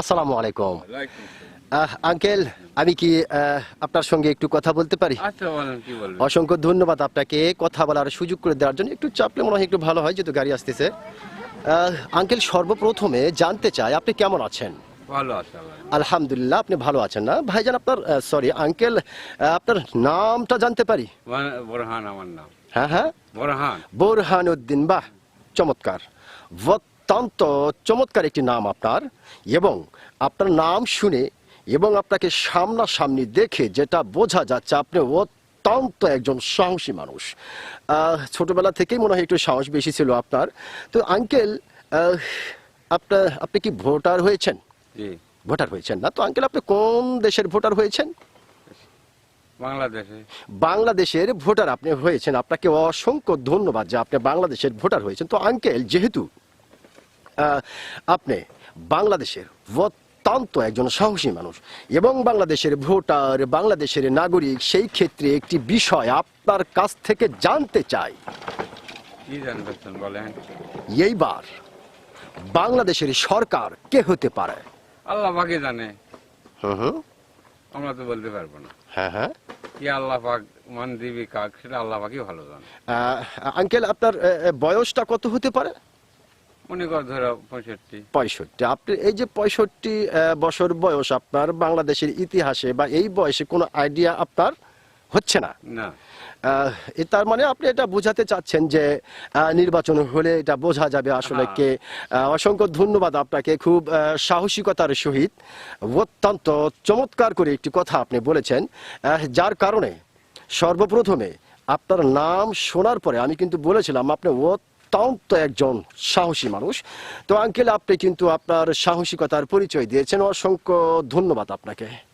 আসসালামু আলাইকুম। আঙ্কেল আমি কি আপনার সঙ্গে একটু কথা বলতে পারি? আচ্ছা অসংখ্য ধন্যবাদ আপনাকে কথা বলার সুযোগ করে দেওয়ার জন্য। একটু চাপলে মনে হয় একটু ভালো হয় যেহেতু গাড়ি আসতেছে। আঙ্কেল সর্বপ্রথমে জানতে চাই আপনি কেমন আছেন? ভালো আলহামদুলিল্লাহ আপনি ভালো আছেন না? ভাইজান আপনার সরি আঙ্কেল আপনার নামটা জানতে পারি? বোরহান আমার নাম। হ্যাঁ হ্যাঁ। বোরহান। বোরহান উদ্দিন বাহ চমৎকার। অত্যন্ত চমৎকার একটি নাম আপনার এবং আপনার নাম শুনে এবং আপনাকে সামনাসামনি দেখে যেটা বোঝা যাচ্ছে আপনি অত্যন্ত একজন সাহসী মানুষ। ছোটবেলা থেকেই মনে হয় একটু সাহস বেশি ছিল আপনার। তো আঙ্কেল আপনার আপনি কি ভোটার হয়েছেন? ভোটার হয়েছেন না? তো আঙ্কেল আপনি কোন দেশের ভোটার হয়েছেন? বাংলাদেশে। বাংলাদেশের ভোটার আপনি হয়েছেন। আপনাকে অসংখ্য ধন্যবাদ যে আপনি বাংলাদেশের ভোটার হয়েছেন। তো আঙ্কেল যেহেতু আপনি বাংলাদেশের অত্যন্ত একজন সাহসী মানুষ এবং বাংলাদেশের ভোটার বাংলাদেশের নাগরিক সেই ক্ষেত্রে একটি বিষয় আপনার কাছ থেকে জানতে চাই। বলেন? এইবার বাংলাদেশের সরকার কে হতে পারে? আল্লাহ পাকে জানে। হুম হুম। আমরা তো বলতে পারব না। হ্যাঁ হ্যাঁ। কি আল্লাহ পাক মান দিবি কাক সেটা আল্লাহ পাকই ভালো জানে। আঙ্কেল আপনার বয়সটা কত হতে পারে? পঁয়ষট্টি। পঁয়ষট্টি। আপনি এই যে পঁয়ষট্টি বছর বয়স আপনার বাংলাদেশের ইতিহাসে বা এই বয়সে কোনো আইডিয়া আপনার হচ্ছে না? তার মানে আপনি এটা বোঝাতে চাচ্ছেন যে নির্বাচন হলে এটা বোঝা যাবে আসলে হ্যাঁ। কে। অসংখ্য ধন্যবাদ আপনাকে। খুব সাহসিকতার সহিত অত্যন্ত চমৎকার করে একটি কথা আপনি বলেছেন। যার কারণে সর্বপ্রথমে আপনার নাম শোনার পরে আমি কিন্তু বলেছিলাম আপনি অত্যন্ত একজন সাহসী মানুষ। তো আঙ্কেল আপনি কিন্তু আপনার সাহসিকতার পরিচয় দিয়েছেন। অসংখ্য ধন্যবাদ আপনাকে।